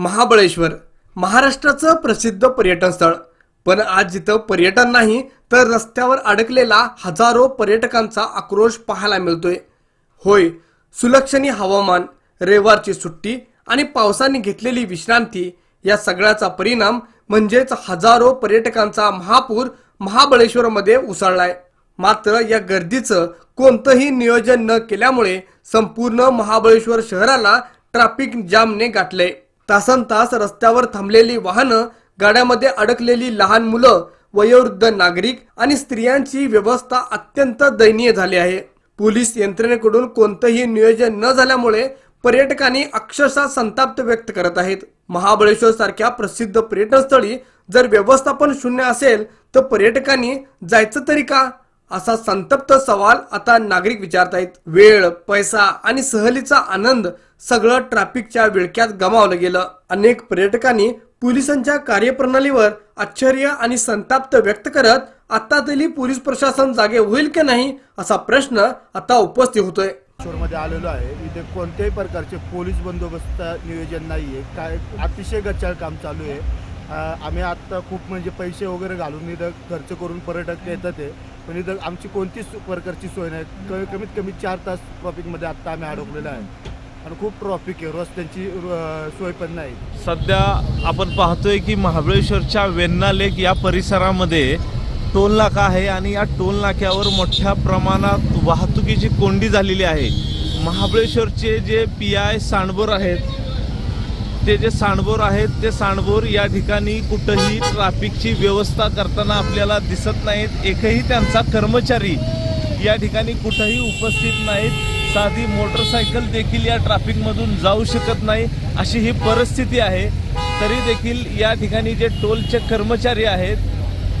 महाबळेश्वर महाराष्ट्राचं प्रसिद्ध पर्यटन स्थळ. पण आज जिथं पर्यटन नाही तर रस्त्यावर अडकलेला हजारो पर्यटकांचा आक्रोश पाहायला मिळतोय. होय सुलक्षणी हवामान रविवारची सुट्टी आणि पावसाने घेतलेली विश्रांती या सगळ्याचा परिणाम म्हणजेच हजारो पर्यटकांचा महापूर महाबळेश्वरमध्ये उसळलाय. मात्र या गर्दीचं कोणतंही नियोजन न केल्यामुळे संपूर्ण महाबळेश्वर शहराला ट्रॅफिक जामने गाठले तासन तास रस्त्यावर थांबलेली वाहनं गाड्यामध्ये अडकलेली लहान मुलं वयोवृद्ध नागरिक आणि स्त्रियांची व्यवस्था अत्यंत दयनीय झाली आहे. पोलीस यंत्रणेकडून कोणतंही नियोजन न झाल्यामुळे पर्यटकांनी अक्षरशः संताप व्यक्त करत आहेत. महाबळेश्वर सारख्या प्रसिद्ध पर्यटनस्थळी जर व्यवस्थापन शून्य असेल तर पर्यटकांनी जायचं तरी का? असा संतप्त सवाल आता नागरिक विचारतायत. वेळ पैसा आणि सहलीचा आनंद सगळं ट्रॅफिकच्या विळक्यात गमावलं गेलं. अनेक पर्यटकांनी पोलिसांच्या कार्यप्रणालीवर आश्चर्य आणि संताप्त व्यक्त करत आता तरी पोलीस प्रशासन जागे होईल की नाही असा प्रश्न आता उपस्थित होतोय. मध्ये आलेलो आहे. इथे कोणत्याही प्रकारचे पोलीस बंदोबस्त नियोजन नाहीये. काय अतिशय गच्चाळ काम चालू आहे. आम्ही आत्ता खूप म्हणजे पैसे वगैरे घालून इथं खर्च करून पर्यटक येतात आहे पण इथं आमची कोणतीच प्रकारची सोय नाही. क कमीत कमी चार तास ट्रॉफिकमध्ये आत्ता आम्ही अडकलेलो आहे. आणि खूप ट्रॉफिक आहे. रस्त्यांची सोय पण नाही. सध्या आपण पाहतोय की महाबळेश्वरच्या वेण्णा लेक या परिसरामध्ये टोल नाका आहे आणि या टोल नाक्यावर मोठ्या प्रमाणात वाहतुकीची कोंडी झालेली आहे. महाबळेश्वरचे जे पी आय सांडबोर आहेत ते जे सांडबोर आहेत ते सांडबोर या ठिकाणी कुठंही ट्रॅफिकची व्यवस्था करताना आपल्याला दिसत नाहीत. एकही त्यांचा कर्मचारी या ठिकाणी कुठंही उपस्थित नाहीत. साधी मोटरसायकल देखील या ट्रॅफिकमधून जाऊ शकत नाही. अशी ही परिस्थिती आहे. तरी देखील या ठिकाणी जे टोलचे कर्मचारी आहेत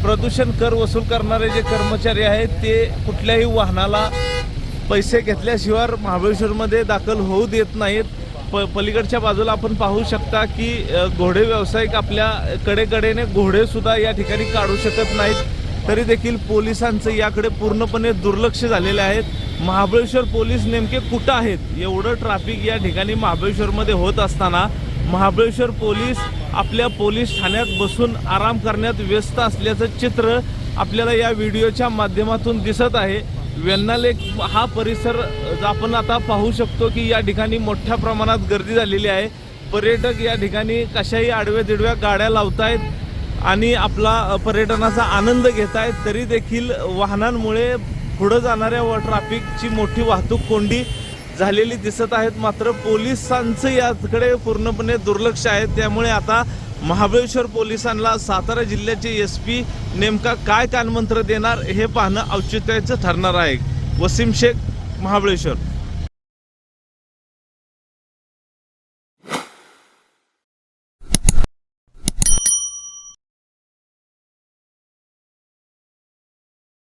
प्रदूषण कर वसूल करणारे जे कर्मचारी आहेत ते कुठल्याही वाहनाला पैसे घेतल्याशिवाय महाबळेश्वरमध्ये दाखल होऊ देत नाहीत. प पलीकडच्या बाजूला आपण पाहू शकता की घोडे व्यावसायिक आपल्या कडेकडेने घोडेसुद्धा या ठिकाणी काढू शकत नाहीत. तरी देखील पोलिसांचं याकडे पूर्णपणे दुर्लक्ष झालेले आहेत महाबळेश्वर पोलीस नेमके कुठं आहेत? एवढं ट्रॅफिक या ठिकाणी महाबळेश्वरमध्ये होत असताना महाबळेश्वर पोलीस आपल्या पोलीस ठाण्यात बसून आराम करण्यात व्यस्त असल्याचं चित्र आपल्याला या व्हिडिओच्या माध्यमातून दिसत आहे. वेन्नालेक हा परिसर आपण आता पाहू शकतो की या ठिकाणी मोठ्या प्रमाणात गर्दी झालेली आहे. पर्यटक या ठिकाणी कशाही आडव्या दिडव्या गाड्या लावतायत आणि आपला पर्यटनाचा आनंद घेत आहेत तरी देखील वाहनांमुळे पुढं जाणाऱ्या व ट्रॅफिकची मोठी वाहतूक कोंडी झालेली दिसत आहेत. मात्र पोलिसांचं याकडे पूर्णपणे दुर्लक्ष आहे. त्यामुळे आता महाबळेश्वर पोलिसांना सातारा जिल्ह्याचे एस पी नेमका काय कानमंत्र देणार हे पाहणं औचित्याचं ठरणार आहे. वसीम शेख महाबळेश्वर.